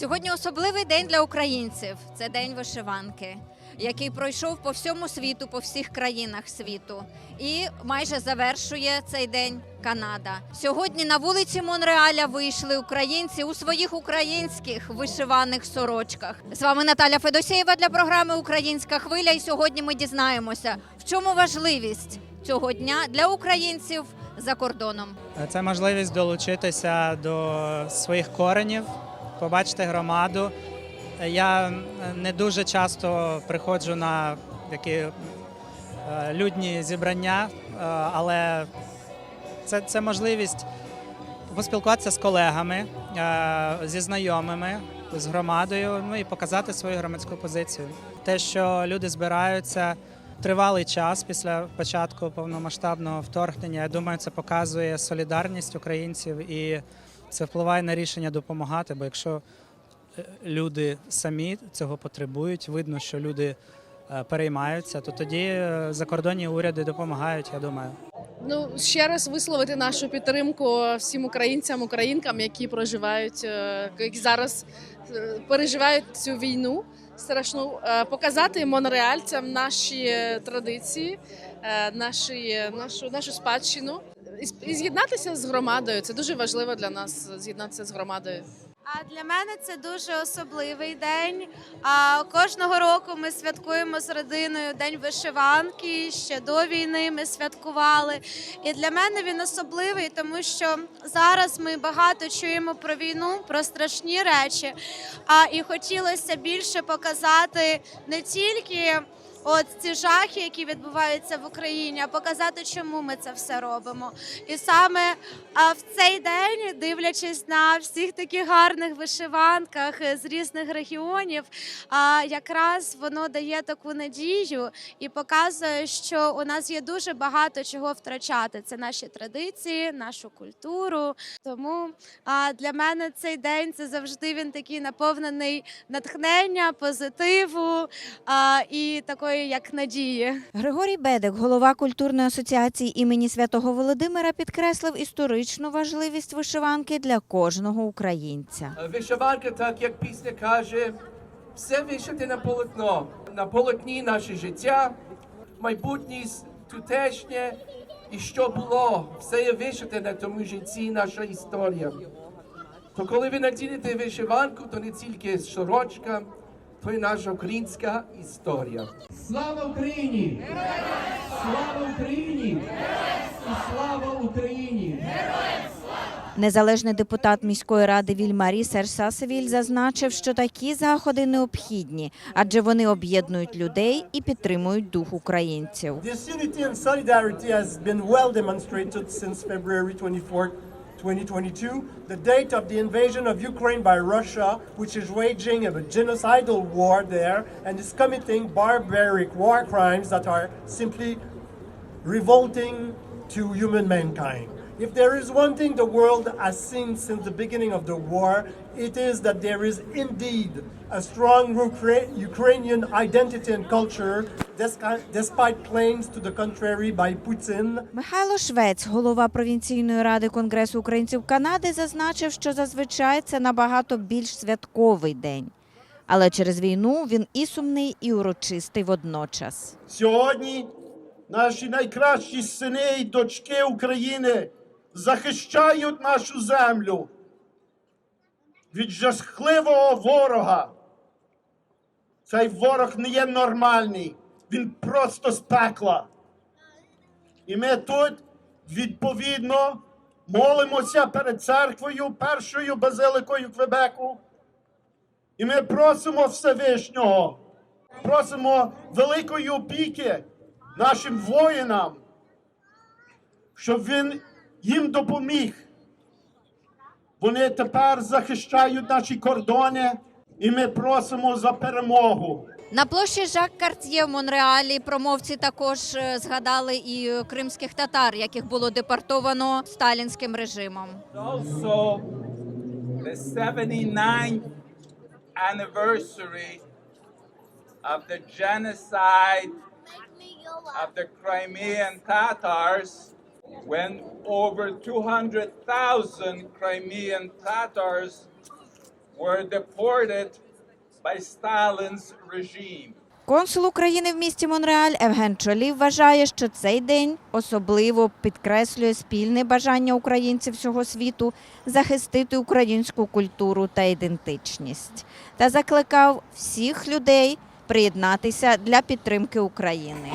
Сьогодні особливий день для українців. Це день вишиванки, який пройшов по всьому світу, по всіх країнах світу. І майже завершує цей день Канада. Сьогодні на вулиці Монреаля вийшли українці у своїх українських вишиваних сорочках. З вами Наталя Федосєєва для програми Українська хвиля. І сьогодні ми дізнаємося, в чому важливість цього дня для українців за кордоном. Це можливість долучитися до своїх коренів, побачити громаду. Я не дуже часто приходжу на такі е, людні зібрання, е, але це, це можливість поспілкуватися з колегами, е, зі знайомими, з громадою, ну і показати свою громадську позицію. Те, що люди збираються тривалий час після початку повномасштабного вторгнення, я думаю, це показує солідарність українців і це впливає на рішення допомагати. Бо якщо е, люди самі цього потребують, видно, що люди е, переймаються, то тоді е, закордонні уряди допомагають, я думаю. Ну ще раз висловити нашу підтримку всім українцям, українкам, які проживають, які зараз переживають цю війну. Страшну показати монреальцям наші традиції, наші, нашу, нашу спадщину І з'єднатися з громадою. Це дуже важливо для нас з'єднатися з громадою. А для мене це дуже особливий день. А кожного року ми святкуємо з родиною День вишиванки. Ще до війни ми святкували. І для мене він особливий, тому що зараз ми багато чуємо про війну, про страшні речі. А і хотілося більше показати не тільки. От ці жахи, які відбуваються в Україні, а показати, чому ми це все робимо. І саме в цей день, дивлячись на всіх таких гарних вишиванках з різних регіонів, якраз воно дає таку надію і показує, що у нас є дуже багато чого втрачати. Це наші традиції, нашу культуру. Тому для мене цей день це завжди він такий наповнений натхнення, позитиву і такої як надії. Григорій Бедик, голова культурної асоціації імені святого Володимира, підкреслив історичну важливість вишиванки для кожного українця. Вишиванка, так як пісня каже, все вишити на полотно. На полотні наше життя, майбутнє, тутешнє і що було, все є вишите на тому житті наша історія. То коли ви надінете вишиванку, то не тільки сорочка, то й наша українська історія. Слава Україні! Слава Україні! І слава Україні! Незалежний депутат міської ради Вільмарі Серж Сасевіль зазначив, що такі заходи необхідні, адже вони об'єднують людей і підтримують дух українців. This unity and solidarity has been well demonstrated since February 24, 2022, the date of the invasion of Ukraine by Russia, which is waging a genocidal war there and is committing barbaric war crimes that are simply revolting to human mankind. If there is one thing the world has seen since the beginning of the war, it is that there is indeed a strong Ukrainian identity and culture, despite claims to the contrary by Putin. Михайло Швець, голова провінційної ради Конгресу українців Канади, зазначив, що зазвичай це набагато більш святковий день. Але через війну він і сумний, і урочистий водночас. Сьогодні наші найкращі сини і дочки України захищають нашу землю від жахливого ворога. Цей ворог не є нормальний, він просто з пекла. І ми тут відповідно молимося перед церквою, першою базиликою Квебеку. І ми просимо Всевишнього, просимо великої опіки нашим воїнам, щоб він їм допоміг. Вони тепер захищають наші кордони, і ми просимо за перемогу. На площі Жак Карт'є в Монреалі промовці також е, згадали і кримських татар, яких було депортовано сталінським режимом. also the 79th anniversary of the genocide of the Crimean Tatars when over 200,000 Crimean Tatars were deported by Stalin's regime. Консул України в місті Монреаль Евген Чолів вважає, що цей день особливо підкреслює спільне бажання українців всього світу захистити українську культуру та ідентичність та закликав всіх людей приєднатися для підтримки України.